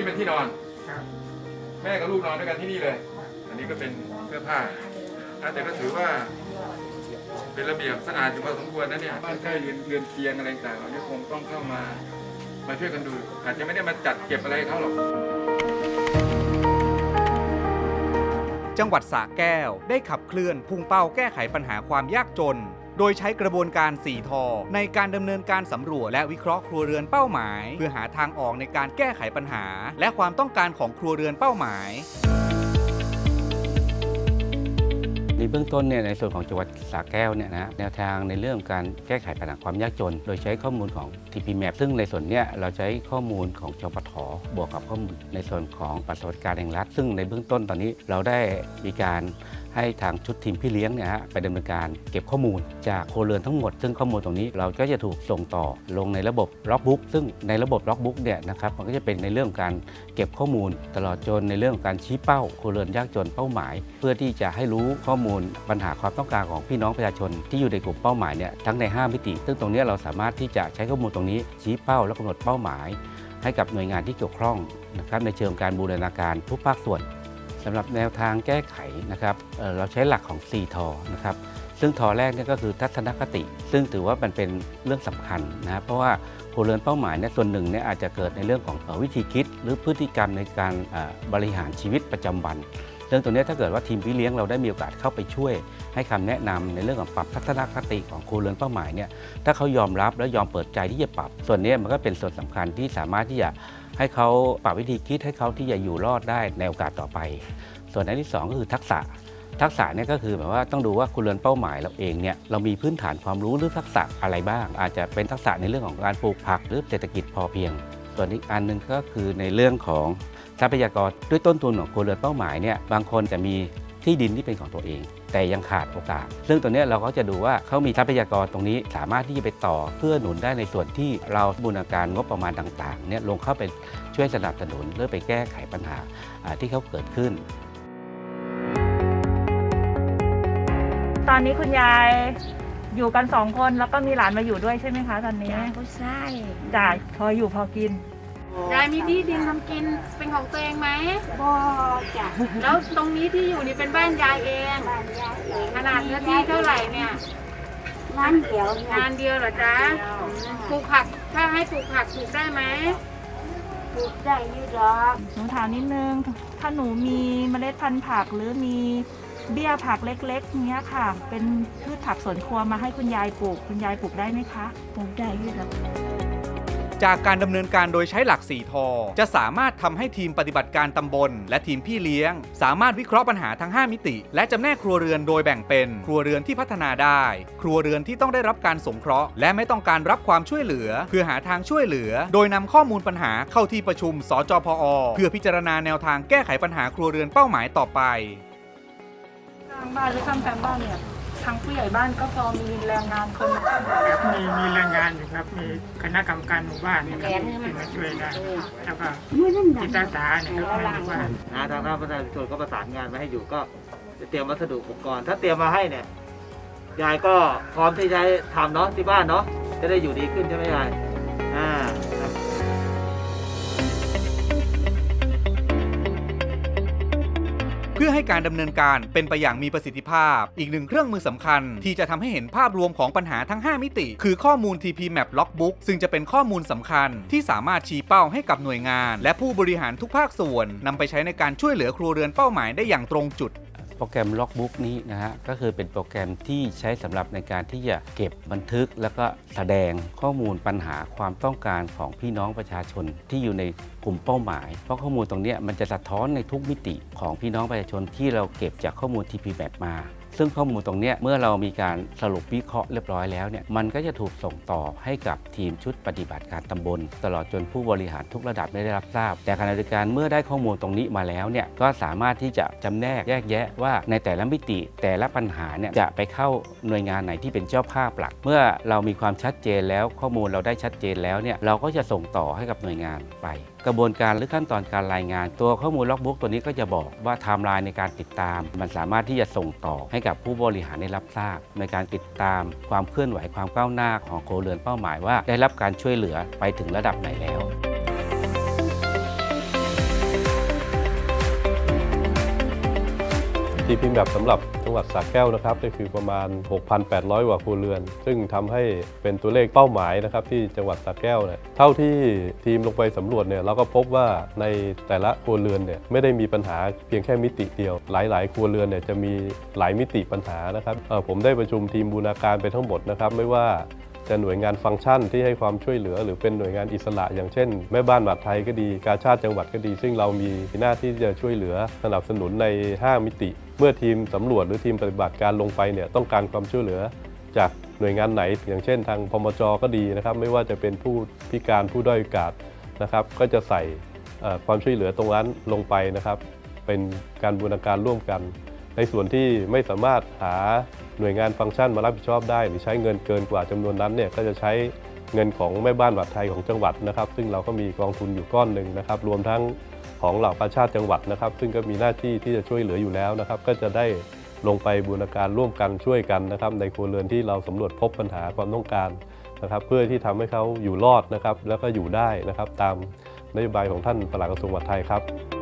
รงนี้เป็นที่นอน ครับแม่กับลูกนอนด้วยกันที่นี่เลย อันนี้ก็เป็นเสื้อผ้าอะแต่ก็ถือว่า เป็นระเบียบสะอาดอยู่พอสมควรนะเนี่ย บ้านใกล้เรือนเรือนเคียงอะไรต่างๆเราเนี่ยคงต้องเข้ามา มาช่วยกันดู อาจจะไม่ได้มาจัดเก็บอะไรให้เขาหรอก จังหวัดสระแก้วได้ขับเคลื่อนพุ่งเป้าแก้ไขปัญหาความยากจน โดยใช้กระบวนการ4ทอในการดำเนินการสำรวจและวิเคราะห์ครัวเรือนเป้าหมาย เพื่อหาทางออกในการแก้ไขปัญหา และความต้องการของครัวเรือนเป้าหมายในเบื้องต้นเนี่ยในส่วนของจังหวัดสระแก้วเนี่ยนะแนวทางในเรื่องการแก้ไขปัญหาความยากจน โดยใช้ข้อมูลของ TP Map ซึ่งในส่วนเนี้ยเราใช้ข้อมูลของจปทบวกกับข้อมูลในส่วนของปสวัสดิการแห่งรัฐ ซึ่งในเบื้องต้นตอนนี้เราได้มีการ ให้ทางชุดทีมพี่เลี้ยงเนี่ยฮะไปดำเนินการเก็บข้อมูลจากโครเรือนทั้งหมด ซึ่งข้อมูลตรงนี้เราก็จะถูกส่งต่อลงในระบบล็อกบุ๊กซึ่งในระบบล็อกบุ๊กเนี่ยนะครับมันก็จะเป็นในเรื่องการเก็บข้อมูล ตลอดจนในเรื่องการชี้เป้าครเรือนยากจนเป้าหมาย เพื่อที่จะให้รู้ข้อมูลปัญหาความต้องการของพี่น้องประชาชน ที่อยู่ในกลุ่มเป้าหมายเนี่ยทั้งใน 5 มิติ ซึ่งตรงนี้เราสามารถที่จะใช้ข้อมูลตรงนี้ชี้เป้าและกำหนดเป้าหมาย ให้กับหน่วยงานที่เกี่ยวข้องนะครับในเชิงการบูรณาการทุกภาคส่วน สำหรับแนวทางแก้ไขนะครับเเราใช้หลักของ 4 ทอนะครับซึ่งทอแรกนี่ก็คือทัศนคติ ซึ่งถือว่ามันเป็นเรื่องสำคัญนะเพราะว่าครัวเรือนเป้าหมายเนี่ยส่วนหนึ่งเนี่ยอาจจะเกิดในเรื่องของวิธีคิด หรือพฤติกรรมในการบริหารชีวิตประจำวัน เรื่องตรงนี้ถ้าเกิดว่าทีมพี่เลี้ยงเราได้มีโอกาสเข้าไปช่วย ให้คำแนะนำในเรื่องของปรับทัศนคติของครัวเรือนเป้าหมายเนี่ยถ้าเขายอมรับและยอมเปิดใจที่จะปรับ ส่วนนี้มันก็เป็นส่วนสำคัญที่สามารถที่จะ ให้เขาปรับวิธีคิดให้เขาที่จะอยู่รอดได้ในโอกาสต่อไป ส่วนอันที่สองก็คือทักษะ ทักษะเนี่ยก็คือแบบว่าต้องดูว่าคุณเรือนเป้าหมายเราเองเนี่ยเรามีพื้นฐานความรู้หรือทักษะอะไรบ้าง อาจจะเป็นทักษะในเรื่องของการปลูกผักหรือเศรษฐกิจพอเพียง ส่วนอีกอันหนึ่งก็คือในเรื่องของทรัพยากรด้วยต้นทุนของครัวเรือนเป้าหมายเนี่ยบางคนจะมี ที่ดินที่เป็นของตัวเอง แต่ยังขาดโอกาส ซึ่งตัวเนี้ยเราก็จะดูว่าเขามีทรัพยากรตรงนี้ สามารถที่จะไปต่อเพื่อหนุนได้ในส่วนที่เราบูรณาการงบประมาณต่างๆเนี่ยลงเข้าไปช่วยสนับสนุนหรือไปแก้ไขปัญหาอ่าที่เขาเกิดขึ้น ตอนนี้คุณยายอยู่กันสองคนแล้วก็มีหลานมาอยู่ด้วยใช่ไหมคะตอนนี้ จ้าผู้ชายจ่ายพออยู่พอกิน ยายมีที่ดินทำกินเป็นของตัวเองไหมบ่จ้ะแล้วตรงนี้ที่อยู่นี่เป็นบ้านยายเอง บ้านยายเองขนาดเนื้อที่เท่าไหร่เนี่ยงานเดียวเนี่ยงานเดียวเหรอจ๊ะปลูกผักถ้าให้ปลูกผักปลูกได้ไหมปลูกได้อยู่ดอกหนูถามนิดนึง ถ้าหนูมีเมล็ดพันธุ์ผักหรือมีเบี้ยผักเล็กๆเนี้ยค่ะ เป็นพืชผักสวนครัวมาให้คุณยายปลูก คุณยายปลูกได้ไหมคะ ปลูกได้อยู่ดอก จากการดำเนินการโดยใช้หลัก 4 ทอ จะสามารถทำให้ทีมปฏิบัติการตำบล และทีมพี่เลี้ยง สามารถวิเคราะห์ปัญหาทั้ง 5 มิติ และจำแนกครัวเรือนโดยแบ่งเป็น ครัวเรือนที่พัฒนาได้ ครัวเรือนที่ต้องได้รับการสงเคราะห์ และไม่ต้องการรับความช่วยเหลือ เพื่อหาทางช่วยเหลือ โดยนำข้อมูลปัญหาเข้าที่ประชุม สจพอ เพื่อพิจารณาแนวทางแก้ไขปัญหาครัวเรือนเป้าหมายต่อไปทางบ้านหรือทำการบ้านเนี่ย ทางผู้ใหญ่บ้านก็พอมีแรงงานคนมาช่วยเหลือครับมีมีแรงงานอยู่ครับ มีคณะกรรมการหมู่บ้านเนี่ยครับที่มาช่วยได้แล้วก็มื้อนั้นจิน่ะตอาสาเนี่ยครับในหมู่บ้าน นะทางด้านประชาชนก็ประสานงานมาให้อยู่ก็จะเตรียมวัสดุอุปกรณ์ ถ้าเตรียมมาให้เนี่ยยายก็พร้อมที่จะให้ทำเนาะที่บ้านเนาะจะได้อยู่ดีขึ้นใช่ไหมยายอ่า พื่อให้การดำเนินการเป็นไปอย่างมีประสิทธิภาพ อีกหนึ่งเครื่องมือสำคัญ ที่จะทำให้เห็นภาพรวมของปัญหาทั้ง 5 มิติ คือข้อมูล TP Map Logbook ซึ่งจะเป็นข้อมูลสำคัญ ที่สามารถชี้เป้าให้กับหน่วยงาน และผู้บริหารทุกภาคส่วนนำไปใช้ในการช่วยเหลือครัวเรือนเป้าหมายได้อย่างตรงจุด โปรแกรม Logbook นี้นะฮะก็คือเป็นโปรแกรมที่ใช้สำหรับในการที่จะเก็บบันทึก แล้วก็แสดงข้อมูลปัญหาความต้องการของพี่น้องประชาชนที่อยู่ในกลุ่มเป้าหมาย เพราะข้อมูลตรงนี้มันจะสะท้อนในทุกมิติของพี่น้องประชาชนที่เราเก็บจากข้อมูล TP Map มา ซึ่งข้อมูลตรงนี้เมื่อเรามีการสรุปวิเคราะห์เรียบร้อยแล้วเนี่ยมันก็จะถูกส่งต่อให้กับทีมชุดปฏิบัติการตำบล ตลอดจนผู้บริหารทุกระดับได้รับทราบ แต่ขณะเดียวกันเมื่อได้ข้อมูลตรงนี้มาแล้วเนี่ยก็สามารถที่จะจำแนกแยกแยะว่าในแต่ละมิติแต่ละปัญหาเนี่ยจะไปเข้าหน่วยงานไหนที่เป็นเจ้าภาพหลัก เมื่อเรามีความชัดเจนแล้วข้อมูลเราได้ชัดเจนแล้วเนี่ยเราก็จะส่งต่อให้กับหน่วยงานไป กระบวนการหรือขั้นตอนการรายงาน ตัวข้อมูลล็อกบุ๊กตัวนี้ก็จะบอกว่าไทม์ไลน์ในการติดตาม มันสามารถที่จะส่งต่อให้กับผู้บริหารได้รับทราบ ในการติดตามความเคลื่อนไหวความก้าวหน้าของโคเรือนเป้าหมายว่า ได้รับการช่วยเหลือไปถึงระดับไหนแล้วทีพิมพ์แบบสำหรับ จังหวัดสระแก้วนะครับก็คือประมาณ 6,800 กว่าครัวเรือน ซึ่งทำให้เป็นตัวเลขเป้าหมายนะครับที่จังหวัดสระแก้วเนี่ยเท่าที่ทีมลงไปสำรวจเนี่ยเราก็พบว่าในแต่ละครัวเรือนเนี่ยไม่ได้มีปัญหาเพียงแค่มิติเดียว หลาย ๆ ครัวเรือนเนี่ยจะมีหลายมิติปัญหานะครับเออผมได้ประชุมทีมบูรณาการไปทั้งหมดนะครับไม่ว่า จะหน่วยงานฟังก์ชันที่ให้ความช่วยเหลือ หรือเป็นหน่วยงานอิสระ อย่างเช่น แม่บ้านบาดไทยก็ดี กาชาติจังหวัดก็ดี ซึ่งเรามีหน้าที่จะช่วยเหลือสนับสนุนใน 5 มิติ เมื่อทีมสำรวจหรือทีมปฏิบัติการลงไปเนี่ยต้องการความช่วยเหลือ จากหน่วยงานไหน อย่างเช่น ทางพมจก็ดีนะครับไม่ว่าจะเป็นผู้พิการผู้ด้อยโอกาสนะครับก็จะใส่ความช่วยเหลือตรงนั้นลงไปนะครับ เป็นการบูรณาการร่วมกัน ในส่วนที่ไม่สามารถหาหน่วยงานฟังก์ชันมารับผิดชอบได้ หรือใช้เงินเกินกว่าจำนวนนั้นเนี่ยก็จะใช้เงินของแม่บ้านบัตรไทยของจังหวัดนะครับ ซึ่งเราก็มีกองทุนอยู่ก้อนหนึ่งนะครับ รวมทั้งของเหล่ากาชาติจังหวัดนะครับ ซึ่งก็มีหน้าที่ที่จะช่วยเหลืออยู่แล้วนะครับ ก็จะได้ลงไปบูรณาการร่วมกันช่วยกันนะครับ ในครัวเรือนที่เราสำรวจพบปัญหาความต้องการนะครับ เพื่อที่ทำให้เขาอยู่รอดนะครับ แล้วก็อยู่ได้นะครับ ตามนโยบายของท่านปลัดกระทรวงมหาดไทยครับ